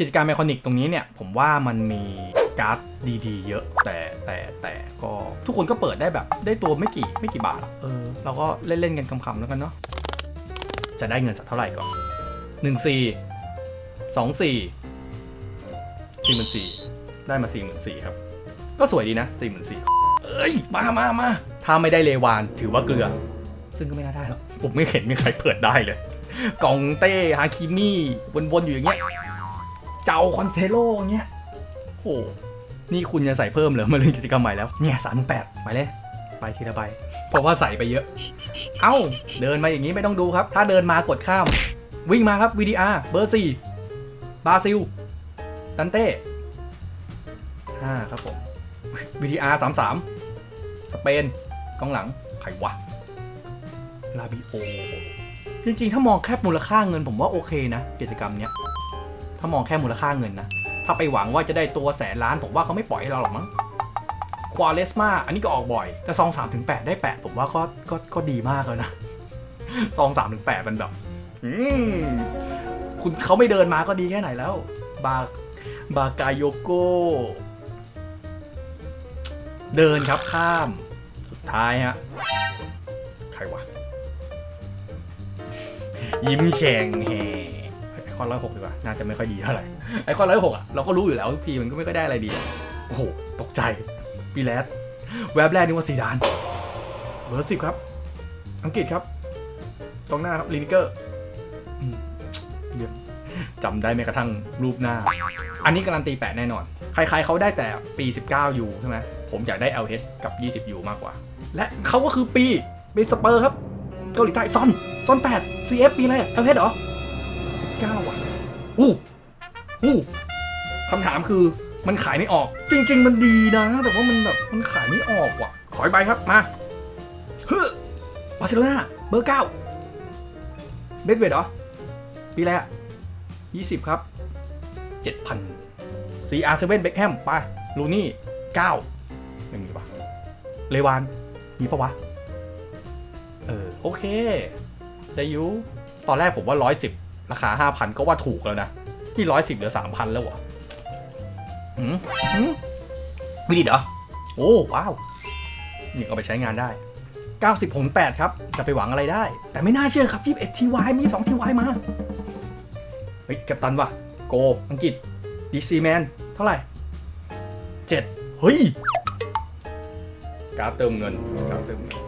กิจการแมคานิกตรงนี้เนี่ยผมว่ามันมีการ์ดดีๆ เยอะแต่แต่แต่ก็ทุกคนก็เปิดได้แบบได้ตัวไม่กี่ไม่กี่บาทเออเราก็เล่นๆกันคำๆแล้วกันเนาะจะได้เงินสักเท่าไหร่ก่อนหนึ่งสี่สองสี่สี่หมื่นสี่ได้มาสี่หมื่นสี่ครับ ก็สวยดีนะสี่หมื่นสี่เอ้ยมามามาถ้าไม่ได้เลวานถือว่าเกลือ ซึ่งก็ไม่น่าได้หรอกผมไม่เห็นมีใครเปิดได้เลยกองเต้ฮาคิมี่วนๆอยู่อย่างเงี้ย เจ้าคอนเซโล่เงี้ยโอ้นี่คุณจะใส่เพิ่มเหรอมาเล่นกิจกรรมใหม่แล้ว เนี่ยสามแปดไปเลย ไปทีละใบ เพราะว่าใส่ไปเยอะ เอ้า เดินมาอย่างนี้ไม่ต้องดูครับ ถ้าเดินมากดข้าม วิ่งมาครับ VDR เบอร์สี่บราซิล ดันเต้ห้าครับผม VDR สามสามสเปนกองหลัง ใครวะ ลาบิโอ จริงๆ ถ้ามองแค่มูลค่าเงินผมว่าโอเคนะ กิจกรรมเนี้ย ถ้ามองแค่มูลค่าเงินนะ ถ้าไปหวังว่าจะได้ตัวแสนล้าน ผมว่าเขาไม่ปล่อยให้เราหรอกมั้งควาเลสมาอันนี้ก็ออกบ่อย แต่ซองสามถึงแปดได้แปดผมว่าก็ก็ก็ดีมากแล้วนะซองสามถึงแปดมันแบบอืมคุณเขาไม่เดินมาก็ดีแค่ไหนแล้ว บาบากายโยโกเดินครับข้ามสุดท้ายฮะใครวะยิ้มแฉ่งแฮ ไอคอนร้อยหกดีกว่า น่าจะไม่ค่อยดีเท่าไหร่ ไอคอนร้อยหกอะ เราก็รู้อยู่แล้วทุกทีมันก็ไม่ค่อยได้อะไรดี โอ้โห ตกใจปีแรดแวบแรกนึกว่าซีดาน เบอร์สิบครับ อังกฤษครับกองหน้าครับลินิเกอร์เยี่ยมจำได้แม้กระทั่งรูปหน้า อันนี้การันตีแปดแน่นอน ใครๆเขาได้แต่ปี 19ยูใช่ไหมผมอยากได้ LH กับ 20ยูมากกว่า และเขาก็คือปีเป็นสเปอร์ครับ เกาหลีใต้ซอนซอน8 CF ปีอะไร LH เหรอ 19ว่ะอู้อู้คำถามคือมันขายไม่ออก จริง ๆ มันดีนะ แต่ว่ามันแบบมันขายไม่ออกว่ะ ขออีกใบครับมาเฮ้บาร์เซโลนาเบอร์9เบสเวดเหรอปีอะไรอะ20ครับ7,000 CR7 เบคแฮมไปลูนี่9ไม่มีปะเลวานมีปะวะ เออ โอเคได้ยูตอนแรกผมว่า110 ราคา5,000ก็ว่าถูกแล้วนะ นี่110เหลือ3,000แล้ววะหืมหืมวิดิตเหรอ โอ้ว้าว นี่เอาไปใช้งานได้90ผล8ครับ จะไปหวังอะไรได้ แต่ไม่น่าเชื่อครับ21 TY มี2 TY มา เฮ้ยกัปตันว่ะ โก อังกฤษดีซีแมน เท่าไหร่ 7 เฮ้ย การดเติมเงิน การดเติมเงิน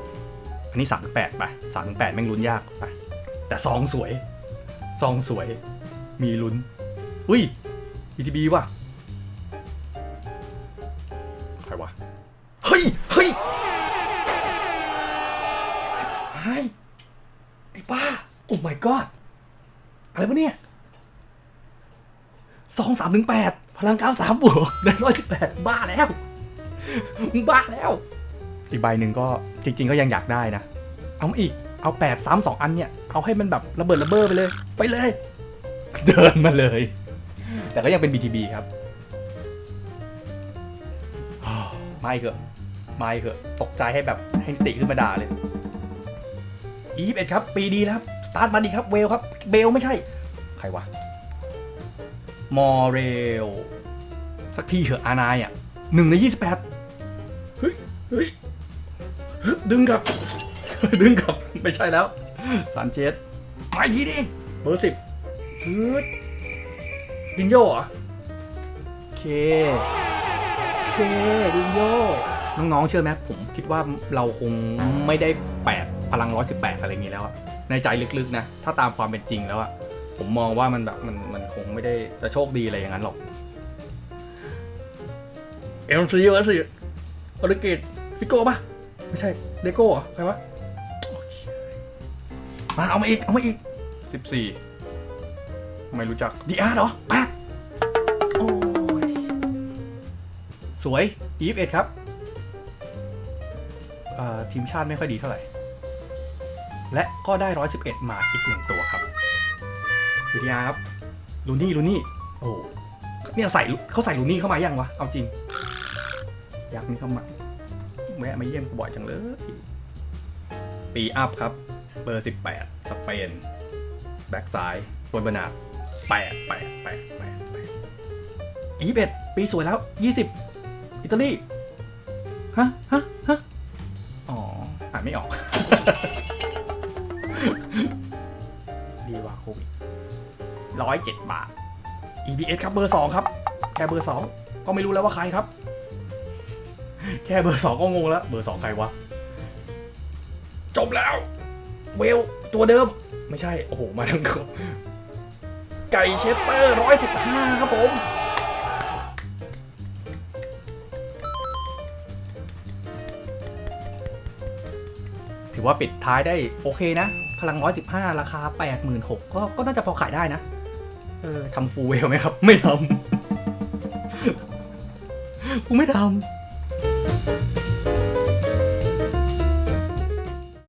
อันนี้ 3 8 ไป 3 8 แม่งลุ้นยากไป แต่ซองสวย ซองสวย มีลุ้น อุ้ย ETB ว่ะ ใครวะ เฮ้ย เฮ้ยไอ้ไอ้บ้า โอ้ my god อะไรวะเนี่ยสองสามถึงแปดพลังเก้าสามบวกได้ร้อยสิบแปดบ้าแล้วมึงบ้าแล้ว อีกใบหนึ่งก็จริง ๆ ก็ยังอยากได้นะ เอามาอีก เอาแปดซ้ำสองอันเนี่ย เอาให้มันแบบระเบิดระเบ้อไปเลย ไปเลย เดินมาเลย แต่ก็ยังเป็น BTB ครับไม่เถอะไม่เถอะตกใจให้แบบให้ติขึ้นมาด่าเลย21ครับ ปีดีแล้วครับสตาร์ทมาดีครับ เวลครับ เบลไม่ใช่ ใครวะ มอเรล สักทีเถอะ อานายอะหนึ่งในยี่สิบแปดเฮ้ย เฮ้ยเฮ้ยดึงกลับ ดึงกลับไม่ใช่แล้วซานเชสมาอีกทีดิเบอร์สิบฮึดดินโยเหรอโอเคโอเคดินโยน้องๆเชื่อไหมผมคิดว่าเราคงไม่ได้แปดพลังร้อยสิบแปดอะไรอย่างนี้แล้วอะในใจลึกๆนะ ถ้าตามความเป็นจริงแล้วอะผมมองว่ามันแบบมันมันคงไม่ได้จะโชคดีอะไรอย่างนั้นหรอกเอ็มซีวะสิโปรตุเกสฟิโก้ปะไม่ใช่เดโก้เหรอใครวะโอเค มาเอามาอีก เอามาอีก สิบสี่ไม่รู้จักดีอาร์เหรอแปดโอ้ยสวยยีฟเอ็ดครับเอ่อทีมชาติไม่ค่อยดีเท่าไหร่ และก็ได้ 111 มาอีกหนึ่งตัวครับวิทยาครับลูนี่ลูนี่โอ้เนี่ยใส่เขาใส่ลูนี่เข้ามายังวะ เอาจริง อยากมีเข้ามาแวะมาเยี่ยมกูบ่อยจังเลยปีอัพครับ เบอร์ 18 สเปน แบ็กซ้ายบนบนาดแปดแปดแปดแปดแปดอีเอ็ดปีสวยแล้วยี่สิบอิตาลี ฮะ ฮะ ฮะ อ๋อ อ่านไม่ออก ดีว่าโควิดร้อยเจ็ดบาท EBS ครับเบอร์สองครับ แค่เบอร์สองก็ไม่รู้แล้วว่าใครครับ แค่เบอร์สองก็งงแล้ว เบอร์สองใครวะ จบแล้ว เวลตัวเดิมไม่ใช่ โอ้โห มาทั้งคนไก่เชสเตอร์ร้อยสิบห้าครับผม ถือว่าปิดท้ายได้โอเคนะ พลัง115ราคา86,000ก็ก็น่าจะพอขายได้นะ เออทำฟูลเวลไหมครับ ไม่ทำกูไม่ทำ